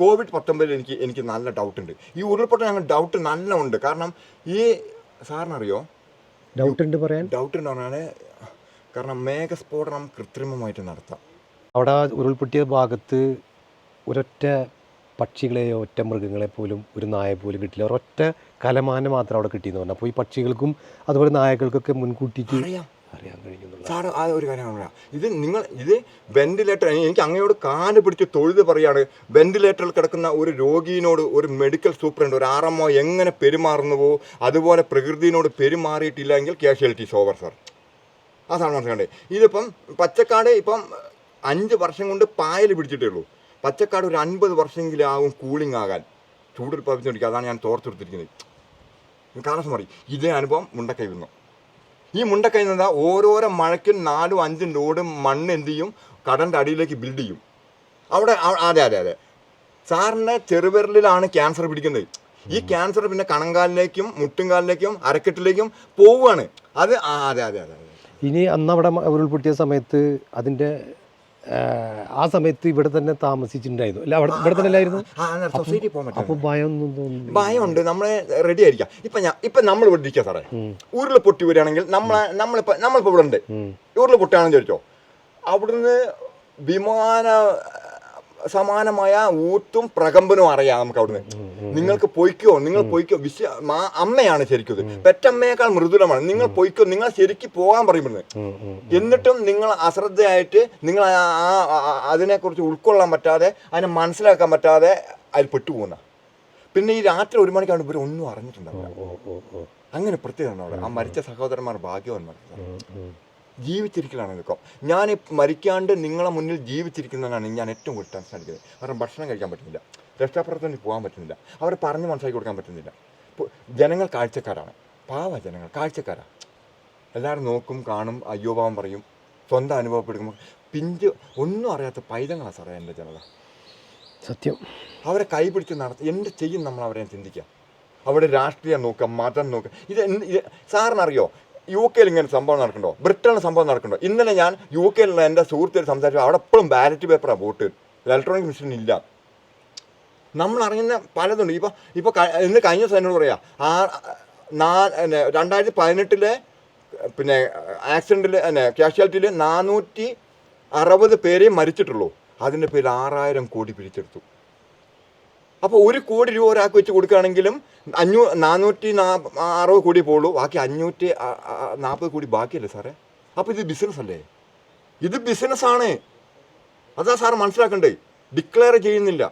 Covid പത്തൊമ്പതിൽ എനിക്ക് എനിക്ക് നല്ല ഡൗട്ട് ഉണ്ട്. ഈ ഉരുൾപൊട്ടൽ ഞങ്ങൾ ഡൗട്ട് നല്ല ഉണ്ട് കാരണം ഈ സാറിനറിയോ? ഡൗട്ട് ഉണ്ട് പറയാൻ. ഡൗട്ട് ഉണ്ട് പറഞ്ഞാൽ കാരണം മേഘസ്ഫോടനം കൃത്രിമമായിട്ട് നടത്താം. അവിടെ ഉരുൾപൊട്ടിയ ഭാഗത്ത് ഒരൊറ്റ പക്ഷികളെയോ ഒറ്റ മൃഗങ്ങളെ പോലും ഒരു നായ പോലും കിട്ടില്ല. ഒരൊറ്റ കലമാനം മാത്രം അവിടെ കിട്ടിയെന്ന് പറഞ്ഞു. അപ്പോൾ ഈ പക്ഷികൾക്കും അതുപോലെ നായകൾക്കൊക്കെ അറിയാം. അറിയാൻ കഴിഞ്ഞു. സാറ് ആ ഒരു കാര്യം പറയാം. ഇത് നിങ്ങൾ ഇത് വെന്റിലേറ്റർ എനിക്ക് അങ്ങയോട് കാൽ പിടിച്ച് തൊഴുത് പറയാണ് വെന്റിലേറ്ററിൽ കിടക്കുന്ന ഒരു രോഗിയോട് ഒരു മെഡിക്കൽ സൂപ്രണ്ട് ഒരു ആർ എമ്മോ എങ്ങനെ പെരുമാറുന്നുവോ അതുപോലെ പ്രകൃതിയോട് പെരുമാറിയിട്ടില്ലെങ്കിൽ കാഷ്വാലിറ്റീസ് ഓവർ സാർ അതാണ് മനസ്സിലാണ്ടേ ഇതിപ്പം പച്ചക്കാട് ഇപ്പം അഞ്ച് വർഷം കൊണ്ട് പായൽ പിടിച്ചിട്ടേ ഉള്ളൂ. പച്ചക്കാട് ഒരു അൻപത് വർഷമെങ്കിലും ആവും കൂളിംഗ് ആകാൻ. ചൂടിൽ പതിച്ചുകൊണ്ടിരിക്കുക അതാണ് ഞാൻ തോർത്തെടുത്തിരിക്കുന്നത് കാലസം മാറി. ഇതേ അനുഭവം മുണ്ടക്കൈ വന്നു. ഈ മുണ്ടക്കൈ എന്താ ഓരോരോ മഴയ്ക്കും നാലും അഞ്ചും ലോഡും മണ്ണ് എന്ത് ചെയ്യും? കടന്റെ അടിയിലേക്ക് ബിൽഡ് ചെയ്യും. അവിടെ അവ- അതെ അതെ അതെ. സാറിന്റെ ചെറുവിരലിലാണ് ക്യാൻസർ പിടിക്കുന്നത്. ഈ ക്യാൻസർ പിന്നെ കണങ്കാലിലേക്കും മുട്ടുംകാലിലേക്കും അരക്കെട്ടിലേക്കും പോവുകയാണ്. അത് അതെ അതെ അതെ ഇനി അന്ന് അവിടെ ഉരുൾപൊട്ടിയ സമയത്ത് അതിന്റെ ആ സമയത്ത് ഇവിടെ തന്നെ താമസിച്ചിട്ടുണ്ടായിരുന്നു തന്നെ സൊസൈറ്റി പോകാൻ പറ്റും തോന്നുന്നു ഭയമുണ്ട് നമ്മളെ റെഡി ആയിരിക്കാം ഇപ്പൊ ഞാൻ ഇപ്പൊ നമ്മൾ ഇവിടെ ഇരിക്കുക സാറേ ഊരിൽ പൊട്ടി വരികയാണെങ്കിൽ നമ്മളെ നമ്മളിപ്പോ നമ്മളിപ്പോ ഇവിടെ ഉണ്ട് ഊരിൽ പൊട്ടുകയാണെന്ന് ചോദിച്ചോ അവിടുന്ന് വിമാന സമാനമായ ഊത്തും പ്രകമ്പനും അറിയാം നമുക്ക് അവിടുന്ന് നിങ്ങൾക്ക് പൊയ്ക്കോ നിങ്ങൾ പൊയ്ക്കോ. വിശ്വ അമ്മയാണ് ശരിക്കും ഇത്. പെറ്റമ്മയേക്കാൾ മൃദുലമാണ്. നിങ്ങൾ പൊയ്ക്കോ നിങ്ങൾ ശരിക്കും പോകാൻ പറയുന്നത്. എന്നിട്ടും നിങ്ങൾ അശ്രദ്ധയായിട്ട് നിങ്ങൾ ആ അതിനെക്കുറിച്ച് ഉൾക്കൊള്ളാൻ പറ്റാതെ അതിനെ മനസ്സിലാക്കാൻ പറ്റാതെ അതിൽ പെട്ടുപോകുന്ന. പിന്നെ ഈ രാത്രി ഒരു മണിക്കാണ് ഇവർ ഒന്നും അറിഞ്ഞിട്ടുണ്ടാവില്ല. അങ്ങനെ പ്രത്യേകമാണ് അവിടെ. ആ മരിച്ച സഹോദരന്മാർ ഭാഗ്യവാന്മാർ. ജീവിച്ചിരിക്കലാണ് ഇതൊക്കെ. ഞാൻ മരിക്കാണ്ട് നിങ്ങളെ മുന്നിൽ ജീവിച്ചിരിക്കുന്നതാണ് ഞാൻ ഏറ്റവും കൂടുതൽ ടെൻഷൻ അടിക്കുന്നത്. കാരണം ഭക്ഷണം കഴിക്കാൻ പറ്റുന്നില്ല. രക്ഷാപ്രവർത്തനത്തിൽ പോകാൻ പറ്റുന്നില്ല. അവരെ പറഞ്ഞ് മനസ്സിലാക്കി കൊടുക്കാൻ പറ്റുന്നില്ല. ജനങ്ങൾ കാഴ്ചക്കാരാണ്. പാവ ജനങ്ങൾ കാഴ്ചക്കാരാണ് എല്ലാവരും നോക്കും കാണും അയ്യോഭാവം പറയും. സ്വന്തം അനുഭവപ്പെടുമ്പോൾ പിഞ്ച് ഒന്നും അറിയാത്ത പൈതങ്ങളാണ് സാറേ എന്റെ ജനത. സത്യം. അവരെ കൈപിടിച്ച് നടത്തി എന്ത് ചെയ്യും നമ്മൾ അവരെ ചിന്തിക്കുക അവിടെ രാഷ്ട്രീയം നോക്കുക മതം നോക്കുക. ഇത് സാറിനറിയോ? യു കെയിൽ ഇങ്ങനെ സംഭവം നടക്കണ്ടോ ബ്രിട്ടനിൽ സംഭവം നടക്കണ്ടോ ഇന്നലെ ഞാൻ യു കെയിലുള്ള എന്റെ സുഹൃത്തുക്കൾ സംസാരിച്ചു അവിടെ എപ്പോഴും ബാലറ്റ് പേപ്പറാണ് വോട്ട്. ഇലക്ട്രോണിക് മെഷീൻ ഇല്ല. നമ്മൾ അറിയുന്ന പലതുണ്ട് ഇപ്പോൾ ഇപ്പോൾ ഇന്ന് കഴിഞ്ഞ ദിവസം എന്നോട് പറയാം ആ നാ രണ്ടായിരത്തി പതിനെട്ടിലെ പിന്നെ ആക്സിഡന്റിൽ പിന്നെ കാഷ്വാലിറ്റിയിൽ നാനൂറ്റി അറുപത് പേരെ മരിച്ചിട്ടുള്ളൂ. അതിന്റെ പേരിൽ ആറായിരം കോടി പിരിച്ചെടുത്തു. അപ്പോൾ ഒരു കോടി രൂപ ഒരാൾക്ക് വെച്ച് കൊടുക്കുകയാണെങ്കിലും അഞ്ഞൂ നാനൂറ്റി നാ അറുപത് കോടി പോകുള്ളൂ ബാക്കി അഞ്ഞൂറ്റി നാൽപ്പത് കോടി ബാക്കിയല്ലേ സാറേ? അപ്പോൾ ഇത് ബിസിനസ് അല്ലേ ഇത് ബിസിനസ്സാണ്. അതാ സാർ മനസ്സിലാക്കണ്ടേ. ഡിക്ലെയർ ചെയ്യുന്നില്ല.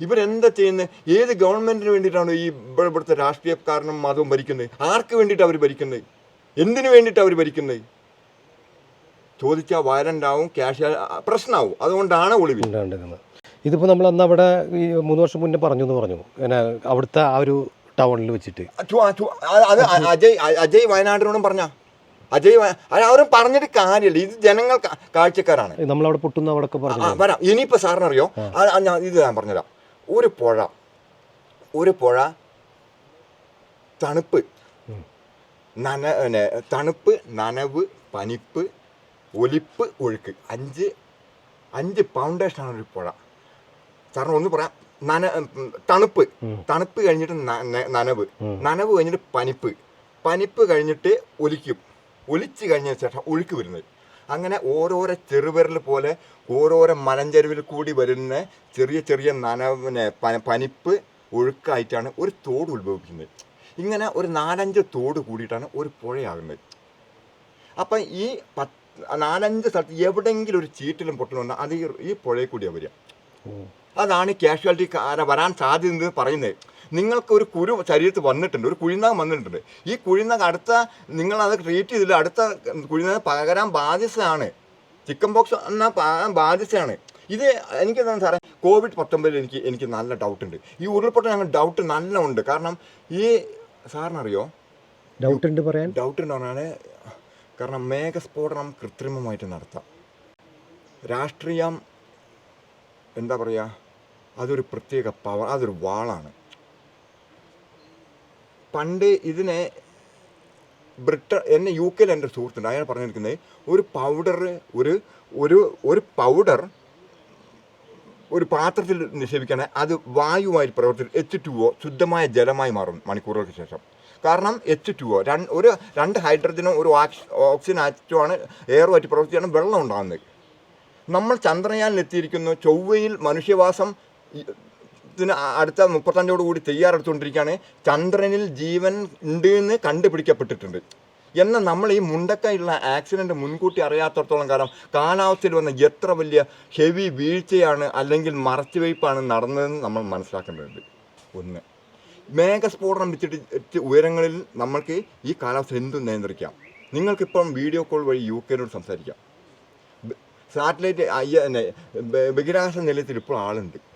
ഇവരെന്താ ചെയ്യുന്നത് ഏത് ഗവൺമെന്റിന് വേണ്ടിയിട്ടാണ് ഈ ഇവിടെ- ഇവിടുത്തെ രാഷ്ട്രീയക്കാരനും മതവും ഭരിക്കുന്നത് ആർക്ക് വേണ്ടിയിട്ട് അവർ ഭരിക്കുന്നത് എന്തിനു വേണ്ടിയിട്ട് അവർ ഭരിക്കുന്നത് ചോദിച്ചാൽ വയലന്റ് ആവും ക്യാഷ് പ്രശ്നമാവും അതുകൊണ്ടാണ് ഒളിവിൽ. ഇതിപ്പോൾ നമ്മൾ അന്ന് അവിടെ ഈ മൂന്ന് വർഷം മുന്നേ പറഞ്ഞു എന്ന് പറഞ്ഞു. പിന്നെ അവിടുത്തെ ആ ഒരു ടൗണിൽ വെച്ചിട്ട്. അത് അജയ് അജയ് വയനാടിനോടും പറഞ്ഞ. അജയ് അവരും പറഞ്ഞിട്ട് കാര്യമില്ല. ഇത് ജനങ്ങൾ കാഴ്ചക്കാരാണ്. നമ്മളവിടെ പൊട്ടുന്ന അവിടെ പറഞ്ഞു വരാം. ഇനിയിപ്പോൾ സാറിനറിയോ? ഇത് ഞാൻ പറഞ്ഞുതരാം. ഒരു പുഴ ഒരു പുഴ തണുപ്പ്. നന പിന്നെ തണുപ്പ് നനവ് പനിപ്പ് ഒലിപ്പ് ഒഴുക്ക്. അഞ്ച് അഞ്ച് ഫൗണ്ടേഷനാണ് ഒരു പുഴ. സാറിന് ഒന്ന് പറയാം. നന തണുപ്പ്. തണുപ്പ് കഴിഞ്ഞിട്ട് നനവ്. നനവ് കഴിഞ്ഞിട്ട് പനിപ്പ്. പനിപ്പ് കഴിഞ്ഞിട്ട് ഒലിക്കും. ഒലിച്ച് കഴിഞ്ഞ ശേഷം ഒഴുക്ക് വരുന്നത്. അങ്ങനെ ഓരോരോ ചെറുവിരൽ പോലെ ഓരോരോ മലഞ്ചെരുവിൽ കൂടി വരുന്ന ചെറിയ ചെറിയ നനവിനെ പിന്നെ പനിപ്പ് ഒഴുക്കായിട്ടാണ് ഒരു തോട് ഉത്ഭവിക്കുന്നത്. ഇങ്ങനെ ഒരു നാലഞ്ച് തോട് കൂടിയിട്ടാണ് ഒരു പുഴയാകുന്നത്. അപ്പം ഈ പത്ത് നാലഞ്ച് സ്ഥലത്ത് എവിടെയെങ്കിലും ഒരു ചീറ്റിലും പൊട്ടലും വന്നാൽ അത് ഈ- പുഴയിൽ കൂടിയാണ് വരിക. അതാണ് ക്യാഷ്വാലിറ്റി കാര വരാൻ സാധ്യത പറയുന്നത്. നിങ്ങൾക്ക് ഒരു കുരു ശരീരത്തിൽ വന്നിട്ടുണ്ട് ഒരു കുഴിനാഗ് വന്നിട്ടുണ്ട്. ഈ കുഴിനാഗ് അടുത്ത നിങ്ങളത് ട്രീറ്റ് ചെയ്തില്ല അടുത്ത കുഴിനാഗ് പകരാൻ ബാധ്യതയാണ് ചിക്കൻ ബോക്സ് എന്നാൽ പകരാൻ ബാധ്യതയാണ് ഇത് എനിക്ക് എന്താണ് സാറേ കോവിഡ് പത്തൊമ്പതിൽ എനിക്ക് എനിക്ക് നല്ല ഡൗട്ടുണ്ട് ഈ ഉരുൾപൊട്ടൽ ഞങ്ങൾ ഡൗട്ട് നല്ല ഉണ്ട്. കാരണം ഈ സാറിനറിയോ? ഡൗട്ട് ഉണ്ട് പറയാൻ. ഡൗട്ട് ഉണ്ട് പറഞ്ഞാൽ കാരണം മേഘസ്ഫോടനം കൃത്രിമമായിട്ട് നടത്താം. രാഷ്ട്രീയം എന്താ പറയുക അതൊരു പ്രത്യേക പവർ അതൊരു വാളാണ്. പണ്ട് ഇതിനെ ബ്രിട്ട എന്നെ യു കെയിൽ എന്റെ സുഹൃത്തുണ്ട്. അയാൾ പറഞ്ഞിരിക്കുന്നത് ഒരു പൗഡർ ഒരു ഒരു ഒരു പൗഡർ ഒരു പാത്രത്തിൽ നിക്ഷേപിക്കുകയാണെങ്കിൽ അത് വായുവായി പ്രവർത്തിച്ച് എച്ച് ടു ഒ ശുദ്ധമായ ജലമായി മാറും മണിക്കൂറുകൾക്ക് ശേഷം. കാരണം എച്ച് ടു ഒ രണ്ട് ഒരു രണ്ട് ഹൈഡ്രജനും ഒരു ഓക്സി ഓക്സിജൻ ആറ്റുമാണ് എയറുമായിട്ട് പ്രവർത്തിച്ചാണ് വെള്ളം ഉണ്ടാകുന്നത്. നമ്മൾ ചന്ദ്രയാനിലെത്തിയിരിക്കുന്നു. ചൊവ്വയിൽ മനുഷ്യവാസം ഈ- ത്തിന് അടുത്ത മുപ്പത്തഞ്ചോട് കൂടി തയ്യാറെടുത്തുകൊണ്ടിരിക്കുകയാണ്. ചന്ദ്രനിൽ ജീവൻ ഉണ്ട് എന്ന് കണ്ടുപിടിക്കപ്പെട്ടിട്ടുണ്ട്. എന്നാൽ നമ്മൾ ഈ മുണ്ടക്കയുള്ള ആക്സിഡന്റ് മുൻകൂട്ടി അറിയാത്തടത്തോളം കാലം കാലാവസ്ഥയിൽ വന്ന എത്ര വലിയ ഹെവി വീഴ്ചയാണ് അല്ലെങ്കിൽ മറച്ചുവയ്പ്പാണ് നടന്നതെന്ന് നമ്മൾ മനസ്സിലാക്കേണ്ടതുണ്ട്. ഒന്ന് മേഘസ്ഫോടനം വെച്ചിട്ട് ഉയരങ്ങളിൽ നമ്മൾക്ക് ഈ കാലാവസ്ഥ എന്തും നിയന്ത്രിക്കാം. നിങ്ങൾക്കിപ്പം വീഡിയോ കോൾ വഴി യു കെനോട് സംസാരിക്കാം സാറ്റലൈറ്റ് ബഹിരാകാശ നിലയത്തിൽ ഇപ്പോൾ ആളുണ്ട്.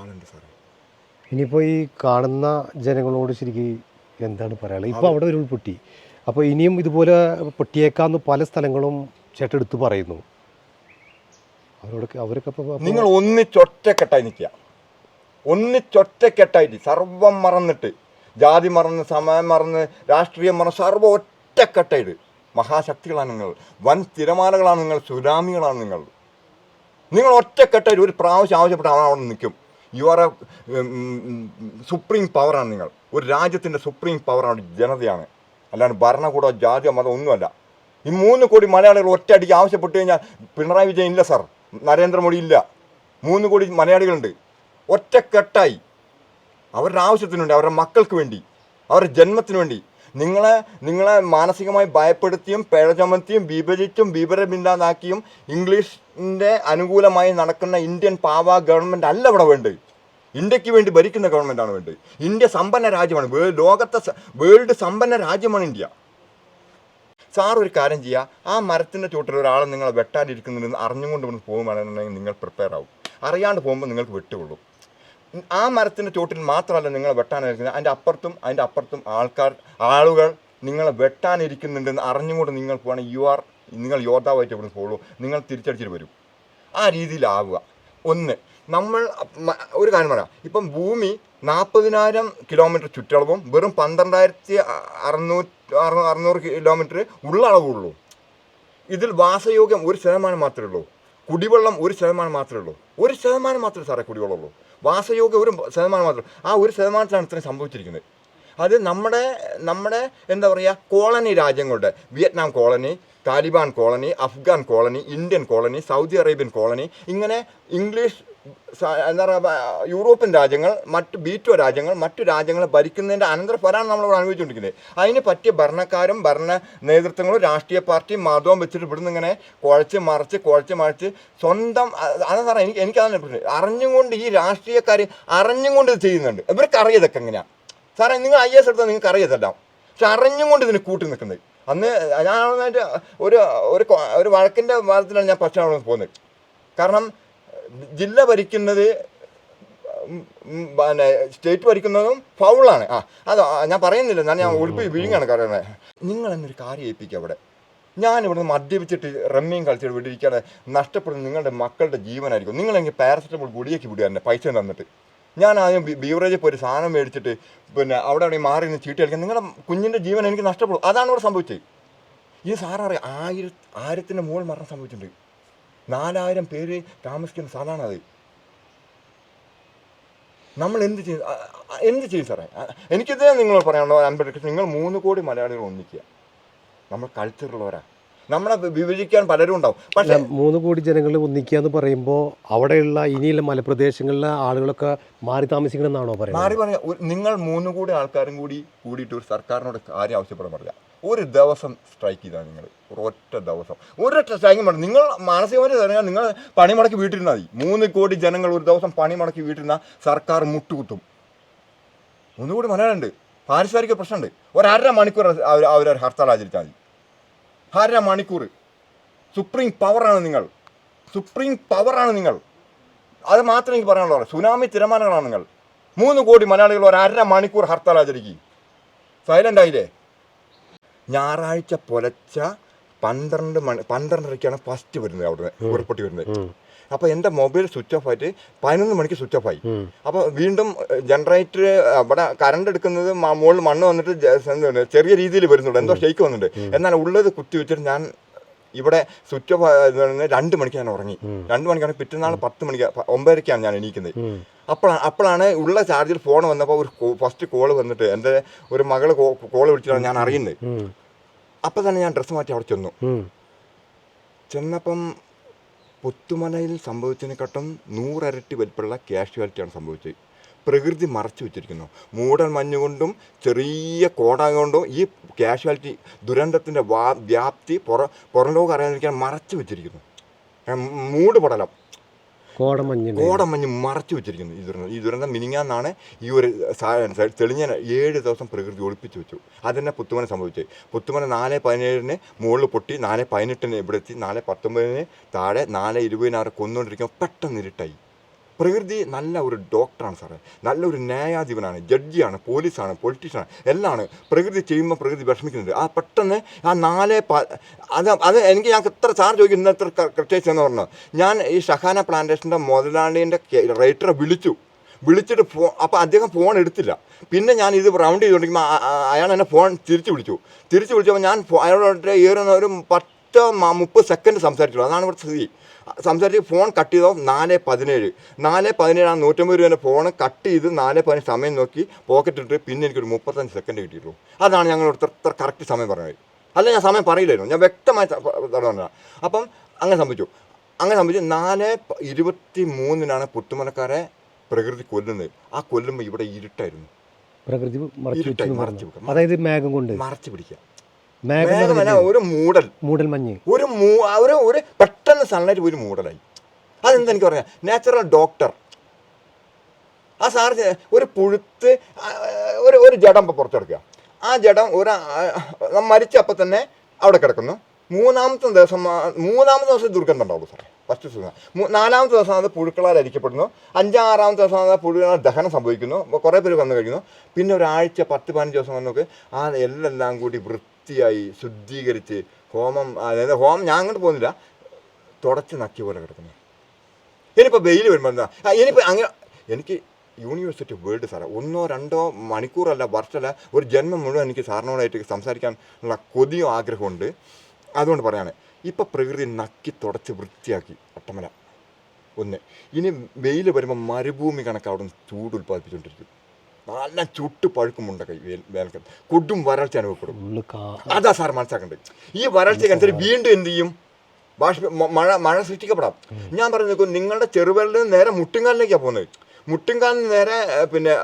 ആളുണ്ട് സാറേ. ഇനിയിപ്പോൾ ഈ കാണുന്ന ജനങ്ങളോട് ശരിക്കും എന്താണ് പറയാനുള്ളത്? ഇപ്പോൾ അവിടെ ഒരു പൊട്ടി അപ്പോൾ ഇനിയും ഇതുപോലെ പൊട്ടിയേക്കാന്ന് പല സ്ഥലങ്ങളും ചേട്ടൻ എടുത്തു പറയുന്നു. അവരോടൊക്കെ അവരൊക്കെ ഇപ്പോൾ നിങ്ങൾ ഒന്നിച്ചൊറ്റക്കെട്ടായി നിൽക്കുക. ഒന്നിച്ചൊറ്റക്കെട്ടായിട്ട് സർവം മറന്നിട്ട്. ജാതി മറന്ന് സമയം മറന്ന് രാഷ്ട്രീയം മറന്ന് സർവ ഒറ്റക്കെട്ടായിട്ട്. മഹാശക്തികളാണ് നിങ്ങൾ. വൻ തിരമാലകളാണ് നിങ്ങൾ. സുനാമികളാണ് നിങ്ങൾ. നിങ്ങൾ ഒറ്റക്കെട്ടായിട്ട് ഒരു പ്രാവശ്യം ആവശ്യപ്പെട്ട അവൻ അവിടെ നിൽക്കും. യു ആർ എ സുപ്രീം പവറാണ് നിങ്ങൾ. ഒരു രാജ്യത്തിന്റെ സുപ്രീം പവറാണ് ജനതയാണ്. അല്ലാണ്ട് ഭരണകൂടമോ ജാതിയോ മതം ഒന്നുമല്ല. ഈ മൂന്ന് കോടി മലയാളികൾ ഒറ്റയടിക്ക് ആവശ്യപ്പെട്ട് കഴിഞ്ഞാൽ പിണറായി വിജയൻ ഇല്ല സാർ. നരേന്ദ്രമോദി ഇല്ല. മൂന്ന് കോടി മലയാളികളുണ്ട്. ഒറ്റക്കെട്ടായി. അവരുടെ ആവശ്യത്തിനുണ്ട് അവരുടെ മക്കൾക്ക് വേണ്ടി അവരുടെ ജന്മത്തിന് വേണ്ടി. നിങ്ങളെ നിങ്ങളെ മാനസികമായി ഭയപ്പെടുത്തിയും പിഴ ചുമത്തിയും വിഭജിച്ചും വിവരമില്ലാതാക്കിയും ഇംഗ്ലീഷിന്റെ അനുകൂലമായി നടക്കുന്ന ഇന്ത്യൻ പാവ ഗവൺമെന്റ് അല്ല ഇവിടെ വേണ്ടത്. ഇന്ത്യയ്ക്ക് വേണ്ടി ഭരിക്കുന്ന ഗവൺമെന്റാണ് വേണ്ടത്. ഇന്ത്യ സമ്പന്ന രാജ്യമാണ്. ലോകത്തെ വേൾഡ് സമ്പന്ന രാജ്യമാണ് ഇന്ത്യ. സാർ ഒരു കാര്യം ചെയ്യുക ആ മരത്തിന്റെ ചുവട്ടിൽ ഒരാൾ നിങ്ങളെ വെട്ടാനിരിക്കുന്നുണ്ടെന്ന് അറിഞ്ഞുകൊണ്ട് വന്ന് പോകുകയാണെന്നുണ്ടെങ്കിൽ നിങ്ങൾ പ്രിപ്പയർ ആവും. അറിയാണ്ട് പോകുമ്പോൾ നിങ്ങൾക്ക് വെട്ടുകൊള്ളൂ. ആ മരത്തിന്റെ ചുവട്ടിൽ മാത്രമല്ല നിങ്ങളെ വെട്ടാനിരിക്കുന്നത്. അതിന്റെ അപ്പുറത്തും അതിന്റെ അപ്പുറത്തും ആൾക്കാർ ആളുകൾ നിങ്ങളെ വെട്ടാനിരിക്കുന്നുണ്ടെന്ന് അറിഞ്ഞുകൊണ്ട് നിങ്ങൾ പോകണം യു ആർ നിങ്ങൾ യോദ്ധാവായിട്ട് എവിടെ പോകുള്ളൂ നിങ്ങൾ തിരിച്ചടിച്ചിട്ട് വരും. ആ രീതിയിലാവുക. ഒന്ന് നമ്മൾ ഒരു കാര്യം പറയാം. ഇപ്പം ഭൂമി നാൽപ്പതിനായിരം കിലോമീറ്റർ ചുറ്റളവും വെറും പന്ത്രണ്ടായിരത്തി അറുന്നൂറ്റി അറുന്നൂറ് കിലോമീറ്റർ ഉള്ള അളവുള്ളൂ. ഇതിൽ വാസയോഗ്യം ഒരു ശതമാനം മാത്രമേ ഉള്ളൂ. കുടിവെള്ളം ഒരു ശതമാനം മാത്രമേ ഉള്ളൂ. ഒരു ശതമാനം മാത്രമേ സാറേ കുടിവെള്ളമുള്ളൂ വാസയോഗ്യം ഒരു ശതമാനം മാത്രം. ആ ഒരു ശതമാനത്തിലാണ് ഇത്രയും സംഭവിച്ചിരിക്കുന്നത്. അത് നമ്മുടെ നമ്മുടെ എന്താ പറയുക കോളനി രാജ്യങ്ങളുടെ Vietnam colony Taliban colony Afghan colony Indian colony Saudi Arabian colony ഇങ്ങനെ ഇംഗ്ലീഷ് എന്താ പറയുക യൂറോപ്യൻ രാജ്യങ്ങൾ മറ്റ് ബീറ്റോ രാജ്യങ്ങൾ മറ്റു രാജ്യങ്ങളെ ഭരിക്കുന്നതിന്റെ അനന്തരഫലമാണ് നമ്മളിവിടെ അനുഭവിച്ചുകൊണ്ടിരിക്കുന്നത് അതിന് പറ്റിയ ഭരണക്കാരും ഭരണ നേതൃത്വങ്ങളും രാഷ്ട്രീയ പാർട്ടിയും മതവും വെച്ചിട്ട് ഇവിടുന്ന് ഇങ്ങനെ കുഴച്ച് മറിച്ച് കുഴച്ച് മറിച്ച് സ്വന്തം അതാ സാറേ എനിക്ക് എനിക്കതാണ് അറിഞ്ഞുകൊണ്ട് ഈ രാഷ്ട്രീയക്കാർ അറിഞ്ഞുകൊണ്ട് ഇത് ചെയ്യുന്നുണ്ട്. ഇവർക്ക് അറിയതൊക്കെ എങ്ങനെയാണ് സാറേ നിങ്ങൾ ഐ എസ് എടുത്താൽ നിങ്ങൾക്ക് അറിയതെല്ലാം പക്ഷെ അറിഞ്ഞുകൊണ്ട് ഇതിന് കൂട്ടി നിൽക്കുന്നത്. അന്ന് ഞാൻ ഒരു ഒരു ഒരു വഴക്കിന്റെ വാദത്തിലാണ് ഞാൻ പക്ഷേ പോകുന്നത് കാരണം ജില്ല ഭരിക്കുന്നത് പിന്നെ സ്റ്റേറ്റ് ഭരിക്കുന്നതും ഫൗളാണ്. ആ അത് ഞാൻ പറയുന്നില്ല. ഞാൻ ഞാൻ ഒളിപ്പി വിഴുങ്ങാണ് കാരണം നിങ്ങൾ എന്നൊരു കാര്യം ഏൽപ്പിക്കുക അവിടെ. ഞാൻ ഇവിടെ നിന്ന് മദ്യപിച്ചിട്ട് റമ്മിയും കളിച്ചിട്ട് ഇവിടെ ഇരിക്കാതെ നഷ്ടപ്പെടുന്ന നിങ്ങളുടെ മക്കളുടെ ജീവനായിരിക്കും. നിങ്ങളെങ്കിൽ പാരസെറ്റമോൾ ഗുളിയേക്ക് വിടുക എന്നെ പൈസ തന്നിട്ട്. ഞാൻ ആദ്യം ബീവറേജ് ബീവറേജിൽ പോയി ഒരു സാധനം മേടിച്ചിട്ട് പിന്നെ അവിടെ അവിടെ മാറി നിന്ന് ചീട്ട് കളിക്കാൻ. നിങ്ങളുടെ കുഞ്ഞിന്റെ ജീവൻ എനിക്ക് നഷ്ടപ്പെടും. അതാണ് ഇവിടെ സംഭവിച്ചത്. ഈ സാററിയാം ആയിര ആയിരത്തിന്റെ മുകളിൽ മരണം സംഭവിച്ചിട്ടുണ്ട്. നാലായിരം പേര് താമസിക്കുന്ന സ്ഥലമാണ് അത്. നമ്മൾ എന്ത് ചെയ്യും? എന്ത് ചെയ്യും സാറേ? എനിക്കിതേ നിങ്ങൾ പറയാനുള്ളത് അൻപത് നിങ്ങൾ മൂന്ന് കോടി മലയാളികൾ ഒന്നിക്കുക. നമ്മൾ കൾച്ചറുള്ളവരാ നമ്മളെ വിഭജിക്കാൻ പലരും ഉണ്ടാവും. പക്ഷേ മൂന്ന് കോടി ജനങ്ങൾ ഒന്നിക്കുക എന്ന് പറയുമ്പോൾ അവിടെയുള്ള ഇനിയുള്ള മലപ്രദേശങ്ങളിലെ ആളുകളൊക്കെ മാറി താമസിക്കണമെന്നാണോ പറയുന്നത്? മാറി പറയാം നിങ്ങൾ മൂന്ന് കോടി ആൾക്കാരും കൂടി കൂടിയിട്ട് ഒരു സർക്കാരിനോട് കാര്യം ആവശ്യപ്പെടാൻ പറയാം ഒരു ദിവസം സ്ട്രൈക്ക് ചെയ്താൽ നിങ്ങൾ. ഒരൊറ്റ ദിവസം. ഒരൊറ്റ സ്ട്രൈക്കും വേണം നിങ്ങൾ മാനസികമായിട്ട് പറഞ്ഞാൽ നിങ്ങൾ പണിമുടക്കി വീട്ടിരുന്നാൽ മതി. മൂന്ന് കോടി ജനങ്ങൾ ഒരു ദിവസം പണിമുടക്കി വീട്ടിരുന്നാൽ സർക്കാർ മുട്ടുകുത്തും. ഒന്നുകൂടി മലയാളമുണ്ട് പാരിസ്ഥിതിക പ്രശ്നമുണ്ട്. ഒരര മണിക്കൂർ അവർ അവർ ഹർത്താൽ ആചരിച്ചാൽ മതി. അര മണിക്കൂർ സുപ്രീം പവറാണ് നിങ്ങൾ. സുപ്രീം പവറാണ് നിങ്ങൾ. അത് മാത്രമേ എനിക്ക് പറയാനുള്ളൂ. സുനാമി തിരമാലകളാണ് നിങ്ങൾ. മൂന്ന് കോടി മലയാളികൾ ഒരു അര മണിക്കൂർ ഹർത്താൽ ആചരിക്കും സൈലന്റ് ആയില്ലേ? ഞായറാഴ്ച പുലച്ച പന്ത്രണ്ട് മണി പന്ത്രണ്ടരയ്ക്കാണ് ഫസ്റ്റ് വരുന്നത് അവിടെ ഉരുപ്പൊട്ടി വരുന്നത്. അപ്പോൾ എന്റെ മൊബൈൽ സ്വിച്ച് ഓഫ് ആയിട്ട് പതിനൊന്ന് മണിക്ക് സ്വിച്ച് ഓഫ് ആയി. അപ്പോൾ വീണ്ടും ജനറേറ്റർ അവിടെ കറണ്ട് എടുക്കുന്നത് മുകളിൽ മണ്ണ് വന്നിട്ട് ചെറിയ രീതിയിൽ വരുന്നുണ്ട്. എന്തോ ഷേക്ക് വന്നിട്ടുണ്ട്. എന്നാൽ ഉള്ളത് കുത്തി വെച്ചിട്ട് ഞാൻ ഇവിടെ സ്വിച്ച് ഓഫ് രണ്ട് മണിക്ക് ഞാൻ ഉറങ്ങി. രണ്ട് മണിക്കാണ് പിറ്റന്നാൾ പത്ത് മണിക്ക് ഒമ്പതരക്കാണ് ഞാൻ എണീക്കുന്നത്. അപ്പോഴാണ് അപ്പോഴാണ് ഉള്ള ചാർജിൽ ഫോൺ വന്നപ്പോൾ ഒരു ഫസ്റ്റ് കോൾ വന്നിട്ട് എന്റെ ഒരു മകൾ കോൾ വിളിച്ചിട്ടാണ് ഞാൻ അറിയുന്നത്. അപ്പം തന്നെ ഞാൻ ഡ്രസ്സ് മാറ്റി അവിടെ ചെന്നു. ചെന്നപ്പം പുത്തുമലയിൽ സംഭവിച്ചതിനെക്കാട്ടും നൂറരട്ടി വലിപ്പമുള്ള കാഷ്വാലിറ്റിയാണ് സംഭവിച്ചത്. പ്രകൃതി മറച്ചു വെച്ചിരിക്കുന്നു. മൂടൽ മഞ്ഞുകൊണ്ടും ചെറിയ കോട ഈ കാഷ്വാലിറ്റി ദുരന്തത്തിന്റെ വ്യാപ്തി പുറ പുറം ലോകം അറിയാതിരിക്കാൻ മറച്ചു വെച്ചിരിക്കുന്നു. ഏ, കോടമഞ്ഞിന്റെ കോടമഞ്ഞ് മറച്ചു വെച്ചിരിക്കുന്നു ഈ ദുരന്തം. ഈ ദുരന്തം മിനിങ്ങാന്നാണ് ഈ ഒരു തെളിഞ്ഞ ഏഴ് ദിവസം പ്രകൃതി ഒളിപ്പിച്ചു വെച്ചു. അതന്നെ പുത്തുമന സംഭവിച്ചത് പുത്തുമന നാല് പതിനേഴിന് മുകളിൽ പൊട്ടി നാല് പതിനെട്ടിന് ഇവിടെ എത്തി നാല് പത്തൊമ്പതിന് താഴെ നാല് ഇരുപതിനാറ് കൊന്നുകൊണ്ടിരിക്കുമ്പോൾ പെട്ടെന്ന് ഇരുട്ടായി. പ്രകൃതി നല്ല ഒരു ഡോക്ടറാണ് സാറേ. നല്ലൊരു ന്യായാധിപനാണ് ജഡ്ജിയാണ് പോലീസാണ് പൊളിറ്റീഷ്യനാണ് എല്ലാമാണ് പ്രകൃതി ചെയ്യുമ്പോൾ പ്രകൃതി വിഷമിക്കുന്നുണ്ട്. ആ പെട്ടെന്ന് ആ നാല് അത് അത് എനിക്ക് ഞാൻ എത്ര സാർ ചോദിക്കും ഇന്ന് എത്ര കൃത്യച്ച് എന്ന് പറഞ്ഞു. ഞാൻ ഈ ഷഹാന പ്ലാന്റേഷന്റെ മുതലാളിന്റെ റൈറ്ററെ വിളിച്ചു. വിളിച്ചിട്ട് ഫോ അപ്പോൾ അദ്ദേഹം ഫോൺ എടുത്തില്ല. പിന്നെ ഞാൻ ഇത് റൗണ്ട് ചെയ്തുകൊണ്ടിരിക്കുമ്പോൾ അയാൾ എന്നെ ഫോൺ തിരിച്ചു വിളിച്ചു. തിരിച്ചു വിളിച്ചപ്പോൾ ഞാൻ അയാളോട് ഏറുന്ന ഒരു പത്ത് മുപ്പത് സെക്കൻഡ് സംസാരിച്ചുള്ളൂ അതാണ് ഇവിടെ സ്ഥിതി. സംസാരിച്ച് ഫോൺ കട്ട് ചെയ്തോ നാല് പതിനേഴ്. നാല് പതിനേഴാണ് നൂറ്റമ്പത് രൂപേന്റെ ഫോൺ കട്ട് ചെയ്ത് നാല് പതിനഞ്ച് സമയം നോക്കി പോക്കറ്റ് ഇട്ട് പിന്നെ എനിക്കൊരു മുപ്പത്തഞ്ച് സെക്കൻഡ് കിട്ടിയിട്ടുള്ളൂ. അതാണ് ഞങ്ങൾ ഇത്ര കറക്റ്റ് സമയം പറഞ്ഞത്. അല്ല ഞാൻ സമയം പറയില്ലായിരുന്നു. ഞാൻ വ്യക്തമായി പറഞ്ഞതാണ് അപ്പം അങ്ങനെ സംഭവിച്ചു. അങ്ങനെ സംഭവിച്ചു നാല് ഇരുപത്തി മൂന്നിനാണ് പുത്തുമലക്കാരെ പ്രകൃതി കൊല്ലുന്നത്. ആ കൊല്ലുമ്പോൾ ഇവിടെ ഇരുട്ടായിരുന്നു. പ്രകൃതി മറച്ചു. അതായത് മേഘം കൊണ്ട്. മറച്ചു പിടിക്കുക. മേഘമല്ല ഒരു മൂടൽ. മൂടൽ മഞ്ഞ്. ഒരു ഒരു ഒരു പെട്ടെന്ന് സൺലൈറ്റ് ഒരു മൂടലായി. അതെന്താ എനിക്ക് പറയാം? നാച്ചുറൽ ഡോക്ടർ ആ സാർ ഒരു പുഴുത്ത് ഒരു ഒരു ജഡം പുറത്തെടുക്കുക. ആ ജഡം ഒരു മരിച്ച അപ്പം തന്നെ അവിടെ കിടക്കുന്നു. മൂന്നാമത്തെ ദിവസം മൂന്നാമത്തെ ദിവസം ദുർഗന്ധം ഉണ്ടാവുള്ളൂ സാറേ. ഫസ്റ്റ് ദിവസം. നാലാമത്തെ ദിവസം അത് പുഴുക്കളാൽ അരിക്കപ്പെടുന്നു. അഞ്ചാറാമത്തെ ദിവസം അത് പുഴുക്കളാൽ ദഹനം സംഭവിക്കുന്നു. കുറേ പേര് വന്നു കഴിയുന്നു പിന്നെ ഒരാഴ്ച പത്ത് പതിനഞ്ച് ദിവസം വന്നൊക്കെ ആ എല്ലാം കൂടി വൃത്തിയായി ശുദ്ധീകരിച്ച് ഹോമം അതായത് ഹോമം ഞാൻ അങ്ങോട്ട് പോകുന്നില്ല തുടച്ച് നക്കി പോലെ കിടക്കുന്നു. ഇനിയിപ്പോൾ വെയിൽ വരുമ്പോൾ എന്താ? ഇനിയിപ്പോൾ അങ്ങനെ എനിക്ക് യൂണിവേഴ്സിറ്റി വേൾഡ് സാറേ ഒന്നോ രണ്ടോ മണിക്കൂറല്ല വർഷമല്ല ഒരു ജന്മം മുഴുവൻ എനിക്ക് സാറിനോടായിട്ട് സംസാരിക്കാനുള്ള കൊതിയോ ആഗ്രഹമുണ്ട്. അതുകൊണ്ട് പറയാണ് ഇപ്പം പ്രകൃതി നക്കി തുടച്ച് വൃത്തിയാക്കി ഒട്ടമല. ഒന്ന് ഇനി വെയിൽ വരുമ്പോൾ മരുഭൂമി കണക്ക് അവിടെ നിന്ന് ചൂട് ഉൽപ്പാദിപ്പിച്ചുകൊണ്ടിരിക്കും നല്ല ചുട്ട് പഴുക്കുമുണ്ട് കൈ വേനൽക്കാലത്ത് കൊടും വരൾച്ച അനുഭവപ്പെടും. അതാ സാർ മനസ്സിലാക്കേണ്ടത്. ഈ വരൾച്ചയ്ക്കനുസരിച്ച് വീണ്ടും എന്ത് ചെയ്യും? ബാഷ്പ മഴ മഴ സൃഷ്ടിക്കപ്പെടാം. ഞാൻ പറഞ്ഞു നോക്കൂ നിങ്ങളുടെ ചെറുവിരലിൽ നിന്ന് നേരെ മുട്ടുംകാലിലേക്കാണ് പോകുന്നത്. മുട്ടുംകാലിന് നേരെ പിന്നെ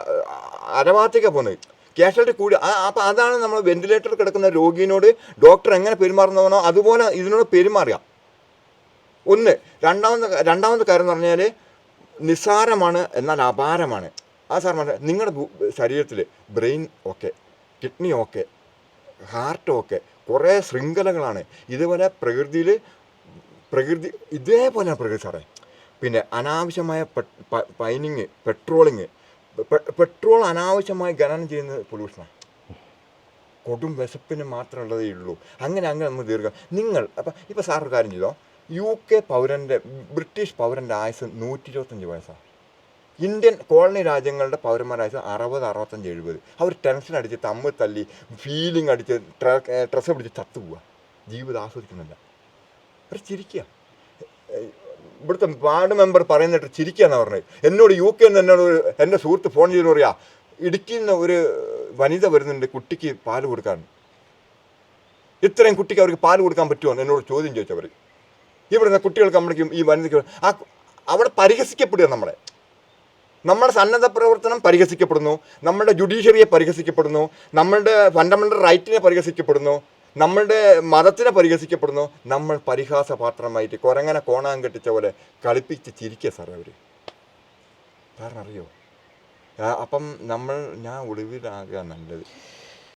അരഭാഗത്തേക്കാണ് പോകുന്നത്. കാഷ്വാലിറ്റി കൂടി അപ്പോൾ അതാണ് നമ്മൾ വെന്റിലേറ്ററിൽ കിടക്കുന്ന രോഗിയോട് ഡോക്ടർ എങ്ങനെ പെരുമാറുന്നവനോ അതുപോലെ ഇതിനോട് പെരുമാറുക. ഒന്ന് രണ്ടാമത്തെ രണ്ടാമത്തെ കാര്യം എന്ന് പറഞ്ഞാൽ നിസ്സാരമാണ് എന്നാൽ അപാരമാണ്. ആ സാർ മനസ്സിലായി നിങ്ങളുടെ ശരീരത്തിൽ brain okay kidney okay heart okay കുറേ ശൃംഖലകളാണ്. ഇതുപോലെ പ്രകൃതിയിൽ പ്രകൃതി ഇതേപോലെയാണ് പ്രകൃതി സാറേ. പിന്നെ അനാവശ്യമായ പൈനിങ് പെട്രോളിങ് പെട്രോൾ അനാവശ്യമായി ഖനനം ചെയ്യുന്നത് പൊല്യൂഷനാണ് കൊടും വിശപ്പിന് മാത്രമുള്ളതേ ഉള്ളൂ. അങ്ങനെ അങ്ങനെ നമ്മൾ തീർക്കാം നിങ്ങൾ അപ്പം ഇപ്പം സാർ കാര്യം ചെയ്തോ? യു കെ പൗരന്റെ ബ്രിട്ടീഷ് പൗരന്റെ ആയുസ് നൂറ്റി ഇരുപത്തഞ്ച് വയസ്സാണ് ഇന്ത്യൻ കോളനി രാജ്യങ്ങളുടെ പൗരന്മാരായ അറുപത് അറുപത്തഞ്ച് എഴുപത്. അവർ ടെൻഷൻ അടിച്ച് തമ്മിൽ തല്ലി ഫീലിംഗ് അടിച്ച് ഡ്രസ്സ് പിടിച്ച് ചത്തുപോവുക ജീവിതം ആസ്വദിക്കുന്നില്ല. അവർ ചിരിക്കുക ഇവിടുത്തെ വാർഡ് മെമ്പർ പറയുന്നിട്ട് ചിരിക്കുകയെന്ന് പറഞ്ഞത്. എന്നോട് യു കെ എന്നോട് എന്റെ സുഹൃത്ത് ഫോൺ ചെയ്ത് പറയാ ഇടുക്കിയിൽ നിന്ന് ഒരു വനിത വരുന്നുണ്ട് കുട്ടിക്ക് പാൽ കൊടുക്കാൻ. ഇത്രയും കുട്ടിക്ക് അവർക്ക് പാൽ കൊടുക്കാൻ പറ്റുമോ എന്ന് എന്നോട് ചോദ്യം ചോദിച്ചവർ ഇവിടുന്ന് കുട്ടികൾക്ക് നമ്മുടെ ഈ വനിതയ്ക്ക് ആ അവിടെ പരിഹസിക്കപ്പെടുക നമ്മളെ. നമ്മുടെ സന്നദ്ധ പ്രവർത്തനം പരിഹസിക്കപ്പെടുന്നു. നമ്മുടെ ജുഡീഷ്യറിയെ പരിഹസിക്കപ്പെടുന്നു. നമ്മളുടെ ഫണ്ടമെന്റൽ റൈറ്റിനെ പരിഹസിക്കപ്പെടുന്നു. നമ്മളുടെ മതത്തിനെ പരിഹസിക്കപ്പെടുന്നു. നമ്മൾ പരിഹാസ പാത്രമായിട്ട് കുരങ്ങനെ കോണാൻ കെട്ടിച്ച പോലെ കളിപ്പിച്ച് ചിരിക്കുക സാറേ അവർ കാരണം അറിയോ? അപ്പം നമ്മൾ ഞാൻ ഒളിവിലാകുക നല്ലത്.